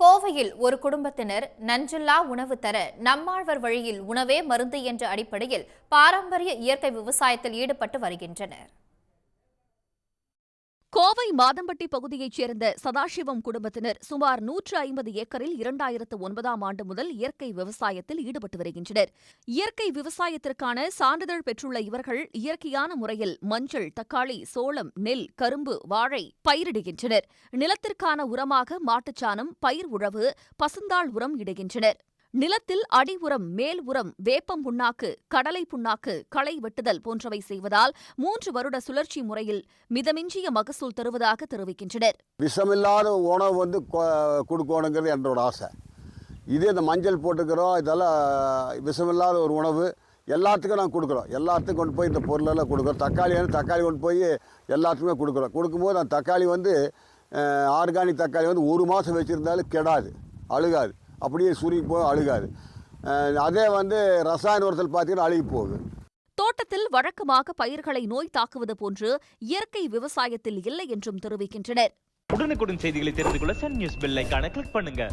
கோவையில் ஒரு குடும்பத்தினர் நஞ்சில்லா உணவு தர நம்மாழ்வர் வழியில் உணவே மருந்து என்ற அடிப்படையில் பாரம்பரிய இயற்கை விவசாயத்தில் ஈடுபட்டு வருகின்றனர். கோவை மாதம்பட்டி பகுதியைச் சேர்ந்த சதாசிவம் குடும்பத்தினர் சுமார் நூற்று ஐம்பது ஏக்கரில் இரண்டாயிரத்து ஒன்பதாம் ஆண்டு முதல் இயற்கை விவசாயத்தில் ஈடுபட்டு வருகின்றனர். இயற்கை விவசாயத்திற்கான சான்றிதழ் பெற்றுள்ள இவர்கள் இயற்கையான முறையில் மஞ்சள் தக்காளி சோளம் நெல் கரும்பு வாழை பயிரிடுகின்றனர். நிலத்திற்கான உரமாக மாட்டுச்சாணம் பயிர் உழவு பசுந்தாள் உரம் இடுகின்றனர். நிலத்தில் அடி உரம் மேல் உரம் வேப்பம் புண்ணாக்கு கடலை புண்ணாக்கு களை வெட்டுதல் போன்றவை செய்வதால் மூன்று வருட சுழற்சி முறையில் மிதமிஞ்சிய மகசூல் தருவதாக தெரிவிக்கின்றனர். விஷமில்லாத உணவு வந்து கொ- கொடுக்கணுங்கிறது என்னோட ஆசை. இதே இந்த மஞ்சள் போட்டுக்கிறோம் இதெல்லாம் விஷமில்லாத ஒரு உணவு. எல்லாத்துக்கும் நாங்கள் கொடுக்குறோம். எல்லாத்துக்கும் கொண்டு போய் இந்த பொருளெல்லாம் கொடுக்குறோம். தக்காளி வந்து தக்காளி கொண்டு போய் எல்லாத்துக்குமே கொடுக்குறோம். கொடுக்கும்போது அந்த தக்காளி வந்து ஆர்கானிக் தக்காளி வந்து ஒரு மாதம் வச்சுருந்தாலும் கெடாது அழுகாது. அப்படியே சுருங்கி போய் அழுகாது. அதே வந்து ரசாயன உரத்தில் பார்த்தீங்கன்னா அழுகி போகுது. தோட்டத்தில் வழக்கமாக பயிர்களை நோய் தாக்குவது போன்று இயற்கை விவசாயத்தில் இல்லை என்றும் தெரிவிக்கின்றனர். உடனுக்குடன் செய்திகளை தெரிந்து கொள்ள சன் நியூஸ் பெல் கிளிக் பண்ணுங்க.